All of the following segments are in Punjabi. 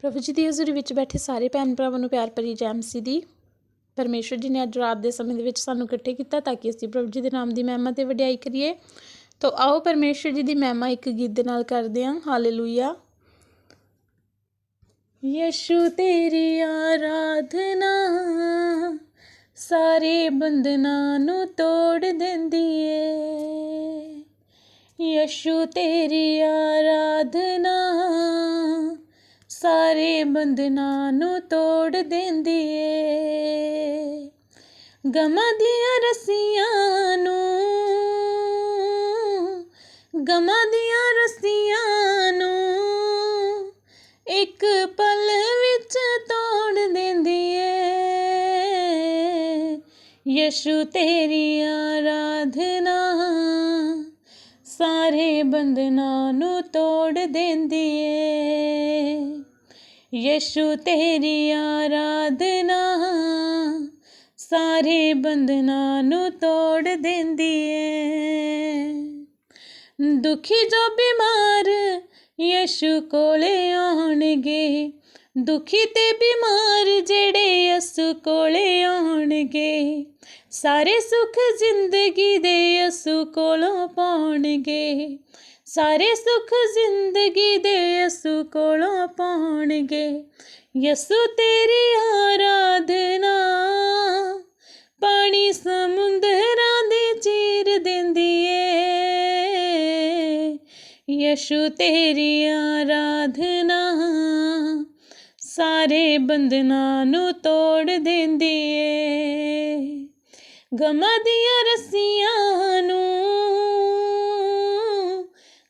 ਪ੍ਰਭੂ ਜੀ ਦੀ ਹਜ਼ੂਰੀ ਵਿੱਚ ਬੈਠੇ ਸਾਰੇ ਭੈਣ ਭਰਾਵਾਂ ਨੂੰ ਪਿਆਰ ਭਰੀ ਜੈ ਮਸੀਹ ਦੀ। ਪਰਮੇਸ਼ਵਰ ਜੀ ਨੇ ਅੱਜ ਰਾਤ ਦੇ ਸਮੇਂ ਦੇ ਵਿੱਚ ਸਾਨੂੰ ਇਕੱਠੇ ਕੀਤਾ ਤਾਂ ਕਿ ਅਸੀਂ ਪ੍ਰਭੂ ਜੀ ਦੇ ਨਾਮ ਦੀ ਮਹਿਮਾ ਤੇ ਵਡਿਆਈ ਕਰੀਏ। ਤਾਂ ਆਓ ਪਰਮੇਸ਼ਵਰ ਜੀ ਦੀ ਮਹਿਮਾ ਇੱਕ ਗੀਤ ਦੇ ਨਾਲ ਕਰਦੇ ਹਾਂ। ਹਾਲੇਲੂਇਆ। ਯਸ਼ੂ ਤੇਰੀ ਆਰਾਧਨਾ ਸਾਰੇ ਬੰਧਨਾਂ ਨੂੰ ਤੋੜ ਦਿੰਦੀ ਏ। ਯਸ਼ੂ ਤੇਰੀ ਆਰਾਧਨਾ ਸਾਰੇ ਬੰਧਨਾਂ ਨੂੰ ਤੋੜ ਦਿੰਦੀ ਏ। ਗਮਾਂ ਦੀਆਂ ਰਸੀਆਂ ਨੂੰ, ਗਮਾਂ ਦੀਆਂ ਰਸੀਆਂ ਨੂੰ ਇੱਕ ਪਲ ਵਿੱਚ ਤੋੜ ਦਿੰਦੀ ਏ। ਯਸ਼ੂ ਤੇਰੀ ਆਰਾਧਨਾ ਸਾਰੇ ਬੰਧਨਾਂ ਨੂੰ ਤੋੜ ਦਿੰਦੀ ਏ। ਯਸ਼ੂ ਤੇਰੀ ਆਰਾਧਨਾ ਸਾਰੇ ਬੰਧਨਾਂ ਨੂੰ ਤੋੜ ਦਿੰਦੀ ਏ ਦੁਖੀ ਜੋ ਬਿਮਾਰ ਯਸ਼ੂ ਕੋਲੇ ਆਉਣਗੇ ਦੁਖੀ ਤੇ ਬਿਮਾਰ ਜਿਹੜੇ ਯਸੂ ਕੋਲੇ ਆਉਣਗੇ ਸਾਰੇ ਸੁੱਖ ਜ਼ਿੰਦਗੀ ਦੇ ਯਸੂ ਕੋਲੋਂ ਪਾਉਣਗੇ ਸਾਰੇ ਸੁੱਖ ਜ਼ਿੰਦਗੀ ਦੇ ਯਸੂ ਕੋਲੋਂ ਪਾਉਣਗੇ। ਯਸੂ ਤੇਰੀ ਆਰਾਧਨਾ ਪਾਣੀ ਸਮੁੰਦਰਾਂ ਦੇ ਚੀਰ ਦਿੰਦੀ ਏ। ਯਸ਼ੂ ਤੇਰੀ ਆਰਾਧਨਾ ਸਾਰੇ ਬੰਧਨਾਂ ਨੂੰ ਤੋੜ ਦਿੰਦੀ ਏ। ਗਮਾਂ ਦੀਆਂ ਰੱਸੀਆਂ ਨੂੰ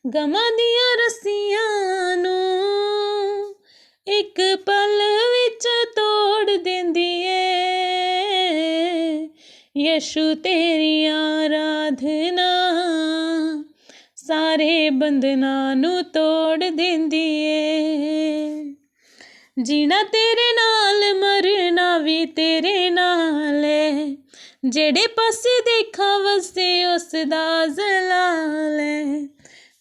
ਗਮਾਂ ਦੀਆਂ ਰੱਸੀਆਂ ਨੂੰ ਇੱਕ ਪਲ ਵਿੱਚ ਤੋੜ ਦਿੰਦੀ ਏ। ਯਸ਼ੂ ਤੇਰੀ ਆਰਾਧਨਾ ਸਾਰੇ ਬੰਧਨਾਂ ਨੂੰ ਤੋੜ ਦਿੰਦੀ ਏ। ਜੀਣਾ ਤੇਰੇ ਨਾਲ, ਮਰਨਾ ਵੀ ਤੇਰੇ ਨਾਲ ਏ। ਜਿਹੜੇ ਪਾਸੇ ਦੇਖਾਂ ਵਸੇ, ਉਸ ਦਾ ਜ਼ਲਾਲ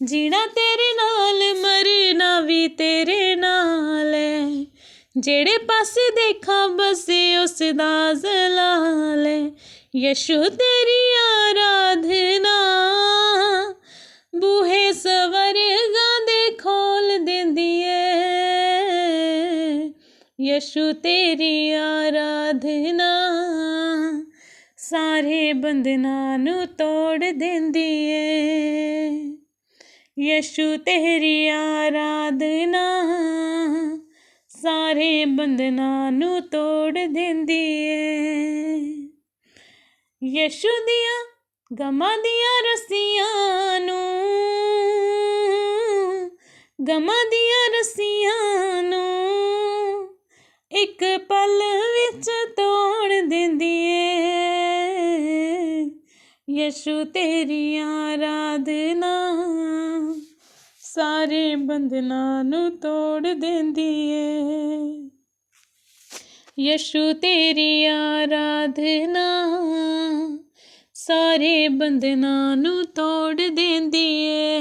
ਜੀਣਾ ਤੇਰੇ ਨਾਲ, ਮਰਨਾ ਵੀ ਤੇਰੇ ਨਾਲ ਏ ਜਿਹੜੇ ਪਾਸੇ ਦੇਖਾਂ ਵਸੇ ਉਸ ਦਾ ਜ਼ਲਾਲ ਏ ਯਸ਼ੂ ਤੇਰੀ ਆਰਾਧਨਾ, ਬੂਹੇ ਸਵਰਗਾਂ ਦੇ ਖੋਲ ਦਿੰਦੀ ਏ ਯਸ਼ੂ ਤੇਰੀ ਆਰਾਧਨਾ, ਸਾਰੇ ਬੰਧਨਾਂ ਨੂੰ ਤੋੜ ਦਿੰਦੀ ਏ ਯਸ਼ੂ ਤੇਰੀ ਆਰਾਧਨਾ ਸਾਰੇ ਬੰਧਨਾਂ ਨੂੰ ਤੋੜ ਦਿੰਦੀ ਏ। ਯਸ਼ੂ ਦੀਆਂ ਗਮਾਂ ਦੀਆਂ ਰਸੀਆਂ ਨੂੰ ਗਮਾਂ ਦੀਆਂ ਰਸੀਆਂ ਨੂੰ ਇੱਕ ਪਲ ਵਿੱਚ ਤੋੜ ਦਿੰਦੀ ਯਸ਼ੂ ਤੇਰੀ ਆਰਾਧਨਾ ਸਾਰੇ ਬੰਧਨਾਂ ਨੂੰ ਤੋੜ ਦਿੰਦੀ ਏ। ਯਸ਼ੂ ਤੇਰੀ ਆਰਾਧਨਾ ਸਾਰੇ ਬੰਧਨਾਂ ਨੂੰ ਤੋੜ ਦਿੰਦੀ ਏ।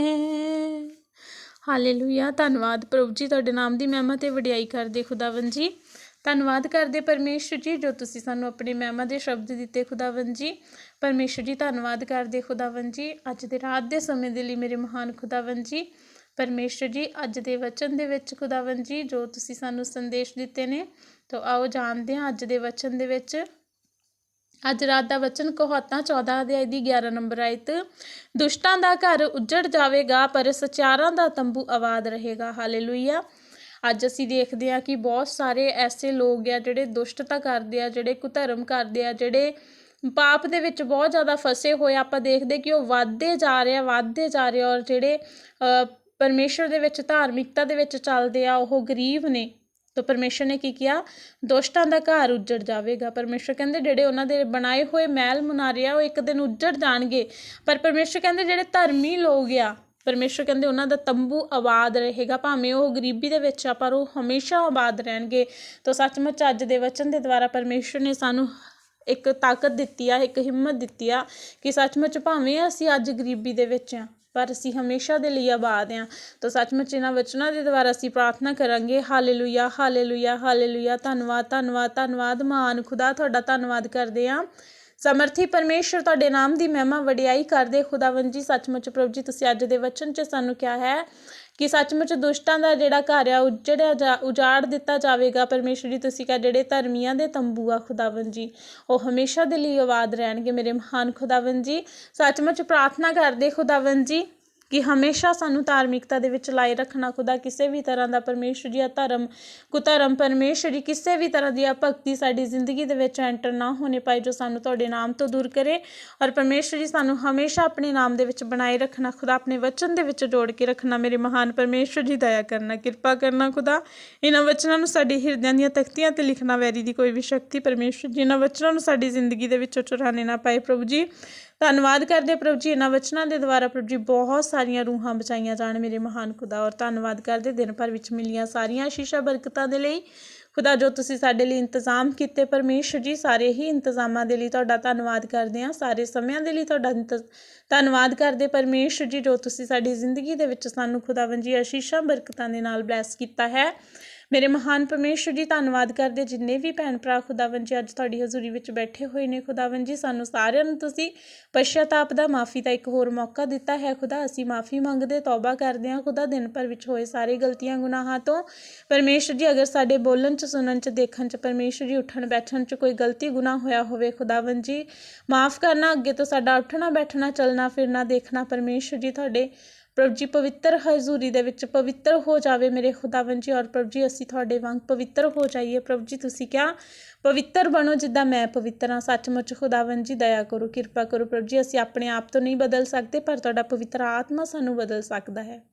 ਹਾਲੇਲੂਇਆ। ਧੰਨਵਾਦ ਪ੍ਰਭੂ ਜੀ, ਤੁਹਾਡੇ ਨਾਮ ਦੀ ਮਹਿਮਾ ਤੇ ਵਡਿਆਈ ਕਰਦੇ ਖੁਦਾਵੰ ਜੀ। ਧੰਨਵਾਦ ਕਰਦੇ ਪਰਮੇਸ਼ਰ ਜੀ, ਜੋ ਤੁਸੀਂ ਸਾਨੂੰ ਆਪਣੇ ਮਹਿਮਾ ਦੇ ਸ਼ਬਦ ਦਿੱਤੇ ਖੁਦਾਵੰ ਜੀ। ਪਰਮੇਸ਼ਰ ਜੀ, ਧੰਨਵਾਦ ਕਰਦੇ ਖੁਦਾਵੰ ਜੀ। ਅੱਜ ਦੇ ਰਾਤ ਦੇ ਸਮੇਂ ਦੇ ਲਈ ਮੇਰੇ ਮਹਾਨ ਖੁਦਾਵੰ ਜੀ। ਪਰਮੇਸ਼ਰ ਜੀ, ਅੱਜ ਦੇ ਵਚਨ ਦੇ ਵਿੱਚ ਖੁਦਾਵੰ ਜੀ, ਜੋ ਤੁਸੀਂ ਸਾਨੂੰ ਸੰਦੇਸ਼ ਦਿੱਤੇ ਨੇ, ਤਾਂ ਆਓ ਜਾਣਦੇ ਹਾਂ ਅੱਜ ਦੇ ਵਚਨ ਦੇ ਵਿੱਚ। ਅੱਜ ਰਾਤ ਦਾ ਵਚਨ ਕਹਾਤਾਂ 14 ਅਧਿਆਇ ਦੀ 11 ਨੰਬਰ ਆਇਤ। ਦੁਸ਼ਟਾਂ ਦਾ ਘਰ ਉੱਜੜ ਜਾਵੇਗਾ, ਪਰ ਸਚਾਰਾਂ ਦਾ ਤੰਬੂ ਆਬਾਦ ਰਹੇਗਾ। ਹਾਲੇਲੂਇਆ। ਅੱਜ ਅਸੀਂ ਦੇਖਦੇ ਹਾਂ ਕਿ ਬਹੁਤ ਸਾਰੇ ਐਸੇ ਲੋਕ ਆ ਜਿਹੜੇ ਦੁਸ਼ਟਤਾ ਕਰਦੇ ਆ, ਜਿਹੜੇ ਕੁਧਰਮ ਕਰਦੇ ਆ, ਜਿਹੜੇ ਪਾਪ ਦੇ ਵਿੱਚ ਬਹੁਤ ਜ਼ਿਆਦਾ ਫਸੇ ਹੋਏ ਆਪਾਂ ਦੇਖਦੇ ਕਿ ਉਹ ਵੱਧਦੇ ਜਾ ਰਹੇ ਆ, ਵੱਧਦੇ ਜਾ ਰਹੇ ਔਰ ਜਿਹੜੇ ਪਰਮੇਸ਼ਰ ਦੇ ਵਿੱਚ, ਧਾਰਮਿਕਤਾ ਦੇ ਵਿੱਚ ਚੱਲਦੇ ਆ, ਉਹ ਗਰੀਬ ਨੇ। ਤਾਂ ਪਰਮੇਸ਼ਰ ਨੇ ਕੀ ਕਿਹਾ? ਦੁਸ਼ਟਾਂ ਦਾ ਘਰ ਉੱਜੜ ਜਾਵੇਗਾ। ਪਰਮੇਸ਼ਰ ਕਹਿੰਦੇ, ਜਿਹੜੇ ਉਹਨਾਂ ਦੇ ਬਣਾਏ ਹੋਏ ਮਹਿਲ ਮੁਨਾਰੇ ਆ, ਉਹ ਇੱਕ ਦਿਨ ਉੱਜੜ ਜਾਣਗੇ। ਪਰ ਪਰਮੇਸ਼ਰ ਕਹਿੰਦੇ, ਜਿਹੜੇ ਧਰਮੀ ਲੋਕ ਆ ਪਰਮੇਸ਼ਰ ਕਹਿੰਦੇ ਉਹਨਾਂ ਦਾ ਤੰਬੂ ਆਬਾਦ ਰਹੇਗਾ। ਭਾਵੇਂ ਉਹ ਗਰੀਬੀ ਦੇ ਵਿੱਚ ਆ, ਪਰ ਉਹ ਹਮੇਸ਼ਾ ਆਬਾਦ ਰਹਿਣਗੇ। ਤਾਂ ਸੱਚਮੁੱਚ ਅੱਜ ਦੇ ਵਚਨ ਦੇ ਦੁਆਰਾ ਪਰਮੇਸ਼ਰ ਨੇ ਸਾਨੂੰ ਇੱਕ ਤਾਕਤ ਦਿੱਤੀ ਆ, ਇੱਕ ਹਿੰਮਤ ਦਿੱਤੀ ਆ ਕਿ ਸੱਚਮੁੱਚ ਭਾਵੇਂ ਅਸੀਂ ਅੱਜ ਗਰੀਬੀ ਦੇ ਵਿੱਚ ਆ, ਪਰ ਅਸੀਂ ਹਮੇਸ਼ਾ ਦੇ ਲਈ ਆਬਾਦ ਹਾਂ ਤਾਂ ਸੱਚਮੁੱਚ ਇਹਨਾਂ ਵਚਨਾਂ ਦੇ ਦੁਆਰਾ ਅਸੀਂ ਪ੍ਰਾਰਥਨਾ ਕਰਾਂਗੇ, ਹਾਲੇਲੂਇਆ ਹਾਲੇਲੂਇਆ ਹਾਲੇਲੂਇਆ। ਧੰਨਵਾਦ ਧੰਨਵਾਦ ਧੰਨਵਾਦ ਮਹਾਨ ਖੁਦਾ ਤੁਹਾਡਾ ਧੰਨਵਾਦ ਕਰਦੇ ਹਾਂ ਸਮਰਥੀ ਪਰਮੇਸ਼ਰ ਤੁਹਾਡੇ ਨਾਮ ਦੀ ਮਹਿਮਾ ਵਡਿਆਈ ਕਰਦੇ। ਖੁਦਾਵੰਦ ਜੀ, ਸੱਚਮੁੱਚ ਪ੍ਰਭੂ ਜੀ, ਤੁਸੀਂ ਅੱਜ ਦੇ ਵਚਨ 'ਚ ਸਾਨੂੰ ਕਿਹਾ ਹੈ ਕਿ ਸੱਚਮੁੱਚ ਦੁਸ਼ਟਾਂ ਦਾ ਜਿਹੜਾ ਘਰ ਆ ਉਜੜਿਆ ਜਾ, ਉਜਾੜ ਦਿੱਤਾ ਜਾਵੇਗਾ। ਪਰਮੇਸ਼ਰ ਜੀ, ਤੁਸੀਂ ਕਹ ਜਿਹੜੇ ਧਰਮੀਆਂ ਦੇ ਤੰਬੂ ਆ, ਖੁਦਾਵੰਦ ਜੀ, ਉਹ ਹਮੇਸ਼ਾ ਦੇ ਲਈ ਆਬਾਦ ਰਹਿਣਗੇ। ਮੇਰੇ ਮਹਾਨ ਖੁਦਾਵੰਦ ਜੀ, ਸੱਚਮੁੱਚ ਪ੍ਰਾਰਥਨਾ ਕਰਦੇ ਖੁਦਾਵੰਦ ਜੀ ਕਿ ਹਮੇਸ਼ਾ ਸਾਨੂੰ ਧਾਰਮਿਕਤਾ ਦੇ ਵਿੱਚ ਲਾਏ ਰੱਖਣਾ, ਖੁਦਾ ਕਿਸੇ ਵੀ ਤਰ੍ਹਾਂ ਦਾ ਪਰਮੇਸ਼ਰ ਜੀ ਆ ਧਰਮ, ਕੁਧਰਮ ਪਰਮੇਸ਼ਰ ਜੀ, ਕਿਸੇ ਵੀ ਤਰ੍ਹਾਂ ਦੀ ਆ ਭਗਤੀ ਸਾਡੀ ਜ਼ਿੰਦਗੀ ਦੇ ਵਿੱਚ ਐਂਟਰ ਨਾ ਹੋਣੇ ਪਾਏ ਜੋ ਸਾਨੂੰ ਤੁਹਾਡੇ ਨਾਮ ਤੋਂ ਦੂਰ ਕਰੇ ਔਰ ਪਰਮੇਸ਼ਰ ਜੀ ਸਾਨੂੰ ਹਮੇਸ਼ਾ ਆਪਣੇ ਨਾਮ ਦੇ ਵਿੱਚ ਬਣਾਏ ਰੱਖਣਾ, ਖੁਦਾ ਆਪਣੇ ਵਚਨ ਦੇ ਵਿੱਚ ਜੋੜ ਕੇ ਰੱਖਣਾ, ਮੇਰੇ ਮਹਾਨ ਪਰਮੇਸ਼ਰ ਜੀ, ਦਇਆ ਕਰਨਾ, ਕਿਰਪਾ ਕਰਨਾ ਖੁਦਾ। ਇਹਨਾਂ ਵਚਨਾਂ ਨੂੰ ਸਾਡੀ ਹਿਰਦਿਆਂ ਦੀਆਂ ਤਖਤੀਆਂ ਤੇ ਲਿਖਣਾ ਵੈਰੀ ਦੀ ਕੋਈ ਵੀ ਸ਼ਕਤੀ ਪਰਮੇਸ਼ਰ ਜੀ, ਇਹਨਾਂ ਵਚਨਾਂ ਨੂੰ ਸਾਡੀ ਜ਼ਿੰਦਗੀ ਦੇ ਵਿੱਚੋਂ ਚੁਰਾਣੇ ਨਾ ਪਾਏ ਪ੍ਰਭੂ ਜੀ। ਧੰਨਵਾਦ ਕਰਦੇ ਪ੍ਰਭੂ ਜੀ ਇਹਨਾਂ ਵਚਨਾਂ ਦੇ ਦੁਆਰਾ। ਪ੍ਰਭੂ ਜੀ ਬਹੁਤ ਸਾਰੀਆਂ ਰੂਹਾਂ ਬਚਾਈਆਂ ਜਾਣ ਮੇਰੇ ਮਹਾਨ ਖੁਦਾ, ਔਰ ਧੰਨਵਾਦ ਕਰਦੇ ਦਿਨ ਭਰ ਵਿੱਚ ਮਿਲੀਆਂ ਸਾਰੀਆਂ ਆਸ਼ੀਸ਼ਾਂ ਬਰਕਤਾਂ ਦੇ ਲਈ। ਖੁਦਾ, ਜੋ ਤੁਸੀਂ ਸਾਡੇ ਲਈ ਇੰਤਜ਼ਾਮ ਕੀਤੇ, ਪਰਮੇਸ਼ਰ ਜੀ, ਸਾਰੇ ਹੀ ਇੰਤਜ਼ਾਮਾਂ ਦੇ ਲਈ ਤੁਹਾਡਾ ਧੰਨਵਾਦ ਕਰਦੇ ਹਾਂ। ਸਾਰੇ ਸਮਿਆਂ ਦੇ ਲਈ ਤੁਹਾਡਾ ਇੰਤ- ਧੰਨਵਾਦ ਕਰਦੇ ਪਰਮੇਸ਼ਰ ਜੀ, ਜੋ ਤੁਸੀਂ ਸਾਡੀ ਜ਼ਿੰਦਗੀ ਦੇ ਵਿੱਚ ਸਾਨੂੰ ਖੁਦਾਵੰਦ ਜੀ ਆਸ਼ੀਸ਼ਾਂ ਬਰਕਤਾਂ ਦੇ ਨਾਲ ਬਲੈਸ ਕੀਤਾ ਹੈ। ਮੇਰੇ ਮਹਾਨ ਪਰਮੇਸ਼ਰ ਜੀ, ਧੰਨਵਾਦ ਕਰਦੇ ਜਿੰਨੇ ਵੀ ਭੈਣ ਭਰਾ ਖੁਦਾਵੰਦ ਜੀ ਅੱਜ ਤੁਹਾਡੀ ਹਜ਼ੂਰੀ ਵਿੱਚ ਬੈਠੇ ਹੋਏ ਨੇ। ਖੁਦਾਵੰਦ ਜੀ, ਸਾਨੂੰ ਸਾਰਿਆਂ ਨੂੰ ਤੁਸੀਂ ਪਛਤਾਪ ਦਾ, ਮਾਫੀ ਦਾ ਇੱਕ ਹੋਰ ਮੌਕਾ ਦਿੱਤਾ ਹੈ। ਖੁਦਾ, ਅਸੀਂ ਮਾਫੀ ਮੰਗਦੇ, ਤੌਬਾ ਕਰਦੇ ਹਾਂ। ਖੁਦਾ, ਦਿਨ ਭਰ ਵਿੱਚ ਹੋਏ ਸਾਰੇ ਗਲਤੀਆਂ, ਗੁਨਾਹਾਂ ਤੋਂ ਪਰਮੇਸ਼ਰ ਜੀ, ਅਗਰ ਸਾਡੇ ਬੋਲਣ ਚ, ਸੁਣਨ ਚ, ਦੇਖਣ ਚ ਪਰਮੇਸ਼ਰ ਜੀ, ਉੱਠਣ ਬੈਠਣ ਚ ਕੋਈ ਗਲਤੀ, ਗੁਨਾਹ ਹੋਇਆ ਹੋਵੇ, ਖੁਦਾਵੰਦ ਜੀ, ਮਾਫ ਕਰਨਾ, ਅੱਗੇ ਤੋਂ ਸਾਡਾ ਉੱਠਣਾ, ਬੈਠਣਾ, ਚੱਲਣਾ, ਫਿਰਨਾ, ਦੇਖਣਾ ਪਰਮੇਸ਼ਰ ਜੀ, ਤੁਹਾਡੇ ਪ੍ਰਭੂ ਜੀ, ਪਵਿੱਤਰ ਹਜ਼ੂਰੀ ਦੇ ਵਿੱਚ ਪਵਿੱਤਰ ਹੋ ਜਾਵੇ ਮੇਰੇ ਖੁਦਾਵੰਦ ਜੀ ਔਰ ਪ੍ਰਭੂ ਜੀ, ਅਸੀਂ ਤੁਹਾਡੇ ਵਾਂਗ ਪਵਿੱਤਰ ਹੋ ਜਾਈਏ। ਪ੍ਰਭੂ ਜੀ, ਤੁਸੀਂ ਕਿਹਾ ਪਵਿੱਤਰ ਬਣੋ ਜਿੱਦਾਂ ਮੈਂ ਪਵਿੱਤਰ ਹਾਂ। ਸੱਚਮੁੱਚ ਖੁਦਾਵੰਦ ਜੀ, ਦਇਆ ਕਰੋ, ਕਿਰਪਾ ਕਰੋ। ਪ੍ਰਭੂ ਜੀ, ਅਸੀਂ ਆਪਣੇ ਆਪ ਤੋਂ ਨਹੀਂ ਬਦਲ ਸਕਦੇ, ਪਰ ਤੁਹਾਡਾ ਪਵਿੱਤਰ ਆਤਮਾ ਸਾਨੂੰ ਬਦਲ ਸਕਦਾ ਹੈ।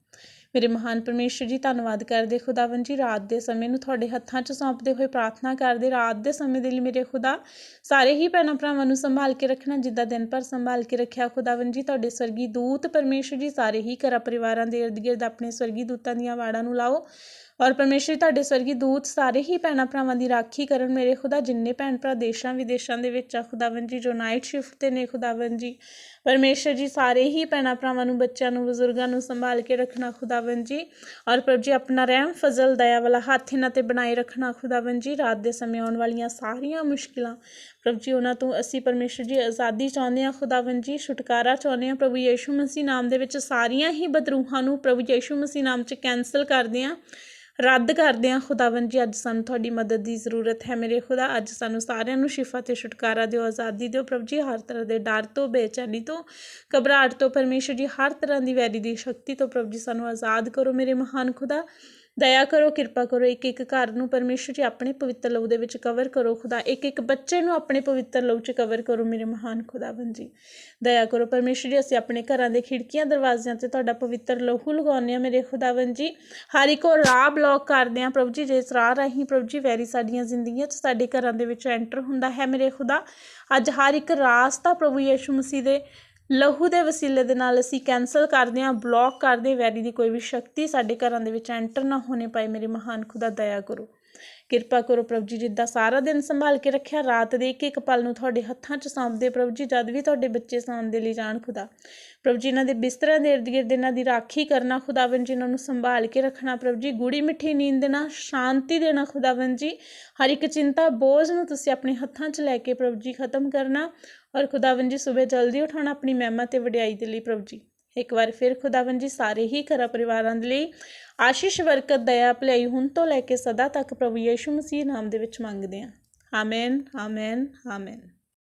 ਮੇਰੇ ਮਹਾਨ ਪਰਮੇਸ਼ਰ ਜੀ, ਧੰਨਵਾਦ ਕਰਦੇ ਖੁਦਾਵੰਦ ਜੀ, ਰਾਤ ਦੇ ਸਮੇਂ ਨੂੰ ਤੁਹਾਡੇ ਹੱਥਾਂ 'ਚ ਸੌਂਪਦੇ ਹੋਏ ਪ੍ਰਾਰਥਨਾ ਕਰਦੇ, ਰਾਤ ਦੇ ਸਮੇਂ ਦੇ ਲਈ ਮੇਰੇ ਖੁਦਾ, ਸਾਰੇ ਹੀ ਭੈਣਾਂ ਭਰਾਵਾਂ ਨੂੰ ਸੰਭਾਲ ਕੇ ਰੱਖਣਾ, ਜਿੱਦਾਂ ਦਿਨ ਭਰ ਸੰਭਾਲ ਕੇ ਰੱਖਿਆ ਖੁਦਾਵੰਦ ਜੀ, ਤੁਹਾਡੇ ਸਵਰਗੀ ਦੂਤ ਪਰਮੇਸ਼ਰ ਜੀ, ਸਾਰੇ ਹੀ ਘਰਾਂ ਪਰਿਵਾਰਾਂ ਦੇ ਇਰਦ ਗਿਰਦ ਆਪਣੇ ਸਵਰਗੀ ਦੂਤਾਂ ਦੀਆਂ ਵਾੜਾਂ ਨੂੰ ਲਾਓ। ਔਰ ਪਰਮੇਸ਼ਰ ਜੀ, ਤੁਹਾਡੇ ਸਵਰਗੀ ਦੂਤ ਸਾਰੇ ਹੀ ਭੈਣਾਂ ਭਰਾਵਾਂ ਦੀ ਰਾਖੀ ਕਰਨ ਮੇਰੇ ਖੁਦਾ ਜਿੰਨੇ ਭੈਣ ਭਰਾ ਦੇਸ਼ਾਂ ਵਿਦੇਸ਼ਾਂ ਦੇ ਵਿੱਚ ਆ ਖੁਦਾਵੰਦ ਜੀ ਜੋ ਨਾਈਟ ਸ਼ਿਫਟ ਤੇ ਨੇ ਖੁਦਾਵੰਦ ਜੀ। ਪਰਮੇਸ਼ਰ ਜੀ ਸਾਰੇ ਹੀ ਭੈਣਾਂ ਭਰਾਵਾਂ ਨੂੰ ਬੱਚਿਆਂ ਨੂੰ ਬਜ਼ੁਰਗਾਂ ਨੂੰ ਸੰਭਾਲ ਕੇ ਰੱਖਣਾ ਖੁਦਾਵੰਦ ਜੀ। ਔਰ ਪ੍ਰਭ ਜੀ ਆਪਣਾ ਰਹਿਮ ਫਜ਼ਲ ਦਇਆ ਵਾਲਾ ਹੱਥ ਇਹਨਾਂ ਤੇ ਬਣਾਏ ਰੱਖਣਾ ਖੁਦਾਵੰਦ ਜੀ। ਰਾਤ ਦੇ ਸਮੇਂ ਆਉਣ ਵਾਲੀਆਂ ਸਾਰੀਆਂ ਮੁਸ਼ਕਿਲਾਂ ਪ੍ਰਭ ਜੀ ਉਹਨਾਂ ਤੋਂ ਅਸੀਂ ਪਰਮੇਸ਼ਰ ਜੀ ਆਜ਼ਾਦੀ ਚਾਹੁੰਦੇ ਹਾਂ ਖੁਦਾਵੰਦ ਜੀ ਛੁਟਕਾਰਾ ਚਾਹੁੰਦੇ ਹਾਂ। ਪ੍ਰਭੂ ਯੇਸ਼ੂ ਮਸੀਹ ਨਾਮ ਦੇ ਵਿੱਚ ਸਾਰੀਆਂ ਹੀ ਬਦਰੂਹਾਂ ਨੂੰ ਪ੍ਰਭੂ ਯੇਸ਼ੂ ਮਸੀਹ ਨਾਮ 'ਚ ਕੈਨਸਲ ਕਰਦੇ ਹਾਂ। ਰੱਦ ਕਰਦੇ ਹਾਂ। ਖੁਦਾਵੰਦ ਜੀ, ਅੱਜ ਸਾਨੂੰ ਤੁਹਾਡੀ ਮਦਦ ਦੀ ਜ਼ਰੂਰਤ ਹੈ। ਮੇਰੇ ਖੁਦਾ, ਅੱਜ ਸਾਨੂੰ ਸਾਰਿਆਂ ਨੂੰ ਸ਼ਿਫਾ ਤੇ ਛੁਟਕਾਰਾ ਦਿਓ, ਆਜ਼ਾਦੀ ਦਿਓ। ਪ੍ਰਭ ਜੀ, ਹਰ ਤਰ੍ਹਾਂ ਦੇ ਡਰ ਤੋਂ, ਬੇਚੈਨੀ ਤੋਂ, ਘਬਰਾਹਟ ਤੋਂ, ਪਰਮੇਸ਼ਰ ਜੀ, ਹਰ ਤਰ੍ਹਾਂ ਦੀ ਵੈਰੀ ਦੀ ਸ਼ਕਤੀ ਤੋਂ ਪ੍ਰਭ ਜੀ, ਸਾਨੂੰ ਆਜ਼ਾਦ ਕਰੋ। ਮੇਰੇ ਮਹਾਨ ਖੁਦਾ ਦਇਆ ਕਰੋ, ਕਿਰਪਾ ਕਰੋ ਇੱਕ ਇੱਕ ਘਰ ਨੂੰ ਪਰਮੇਸ਼ਰ ਜੀ ਆਪਣੇ ਪਵਿੱਤਰ ਲਹੂ ਦੇ ਵਿੱਚ ਕਵਰ ਕਰੋ, ਖੁਦਾ ਇੱਕ ਇੱਕ ਬੱਚੇ ਨੂੰ ਆਪਣੇ ਪਵਿੱਤਰ ਲਹੂ 'ਚ ਕਵਰ ਕਰੋ, ਮੇਰੇ ਮਹਾਨ ਖੁਦਾਵੰਦ ਜੀ। ਦਇਆ ਕਰੋ, ਪਰਮੇਸ਼ਰ ਜੀ, ਅਸੀਂ ਆਪਣੇ ਘਰਾਂ ਦੇ ਖਿੜਕੀਆਂ, ਦਰਵਾਜ਼ਿਆਂ ਤੇ ਤੁਹਾਡਾ ਪਵਿੱਤਰ ਲਹੂ ਲਗਾਉਂਦੇ ਹਾਂ, ਮੇਰੇ ਖੁਦਾਵੰਦ ਜੀ। ਹਰ ਇੱਕ ਉਹ ਰਾਹ ਬਲੌਕ ਕਰਦੇ ਹਾਂ, ਪ੍ਰਭੂ ਜੀ, ਜਿਸ ਰਾਹ ਰਾਹੀਂ ਪ੍ਰਭੂ ਜੀ ਵੈਰੀ ਸਾਡੀਆਂ ਜ਼ਿੰਦਗੀਆਂ 'ਚ ਸਾਡੇ ਘਰਾਂ ਦੇ ਵਿੱਚ ਐਂਟਰ ਹੁੰਦਾ ਹੈ, ਮੇਰੇ ਖੁਦਾ। ਅੱਜ ਹਰ ਇੱਕ ਰਾਸਤਾ ਪ੍ਰਭੂ ਯੀਸ਼ੂ ਮਸੀਹ ਦੇ ਲਹੂ ਦੇ ਵਸੀਲੇ ਦੇ ਨਾਲ ਅਸੀਂ ਕੈਨਸਲ ਕਰਦੇ ਹਾਂ ਬਲੌਕ ਕਰਦੇ ਹਾਂ, ਵੈਰੀ ਦੀ ਕੋਈ ਵੀ ਸ਼ਕਤੀ ਸਾਡੇ ਘਰਾਂ ਦੇ ਵਿੱਚ ਐਂਟਰ ਨਾ ਹੋਣੇ ਪਾਏ ਮੇਰੇ ਮਹਾਨ ਖੁਦਾ, ਦਇਆ ਕਰੋ। ਕਿਰਪਾ ਕਰੋ ਪ੍ਰਭੂ ਜੀ, ਜਿੱਦਾਂ ਸਾਰਾ ਦਿਨ ਸੰਭਾਲ ਕੇ ਰੱਖਿਆ, ਰਾਤ ਦੇ ਇੱਕ ਇੱਕ ਪਲ ਨੂੰ ਤੁਹਾਡੇ ਹੱਥਾਂ 'ਚ ਸੌਂਪਦੇ ਪ੍ਰਭੂ ਜੀ, ਜਦ ਵੀ ਤੁਹਾਡੇ ਬੱਚੇ ਸੌਣ ਦੇ ਲਈ ਜਾਣ ਖੁਦਾ। ਪ੍ਰਭੂ ਜੀ, ਇਹਨਾਂ ਦੇ ਬਿਸਤਰਿਆਂ ਦੇ ਇਰਦ ਗਿਰਦ ਇਹਨਾਂ ਦੀ ਰਾਖੀ ਕਰਨਾ ਖੁਦਾਵੰਦ ਜੀ, ਇਹਨਾਂ ਨੂੰ ਸੰਭਾਲ ਕੇ ਰੱਖਣਾ ਪ੍ਰਭੂ ਜੀ ਗੂੜੀ ਮਿੱਠੀ ਨੀਂਦ ਦੇਣਾ, ਸ਼ਾਂਤੀ ਦੇਣਾ ਖੁਦਾਵੰਦ ਜੀ, ਹਰ ਇੱਕ ਚਿੰਤਾ, ਬੋਝ ਨੂੰ ਤੁਸੀਂ ਆਪਣੇ ਹੱਥਾਂ 'ਚ ਲੈ ਕੇ ਪ੍ਰਭੂ ਜੀ ਖਤਮ ਕਰਨਾ ਔਰ ਖੁਦਾਵੰਦ ਜੀ, ਸਵੇਰ ਜਲਦੀ ਉਠਾਉਣਾ ਆਪਣੀ ਮਹਿਮਾ ਤੇ ਵਡਿਆਈ ਦੇ ਲਈ ਪ੍ਰਭੂ ਜੀ। ਇੱਕ ਵਾਰ ਫਿਰ ਖੁਦਾਵੰਦ ਜੀ ਸਾਰੇ ਹੀ ਘਰਾਂ ਪਰਿਵਾਰਾਂ ਦੇ ਲਈ ਆਸ਼ੀਸ਼, ਬਰਕਤ, ਦਇਆ, ਭਲਾਈ ਹੁਣ ਤੋਂ ਲੈ ਕੇ ਸਦਾ ਤੱਕ ਪ੍ਰਭੂ ਯੇਸ਼ੂ ਮਸੀਹ ਨਾਮ ਦੇ ਵਿੱਚ ਮੰਗਦੇ ਹਾਂ। Amen amen amen.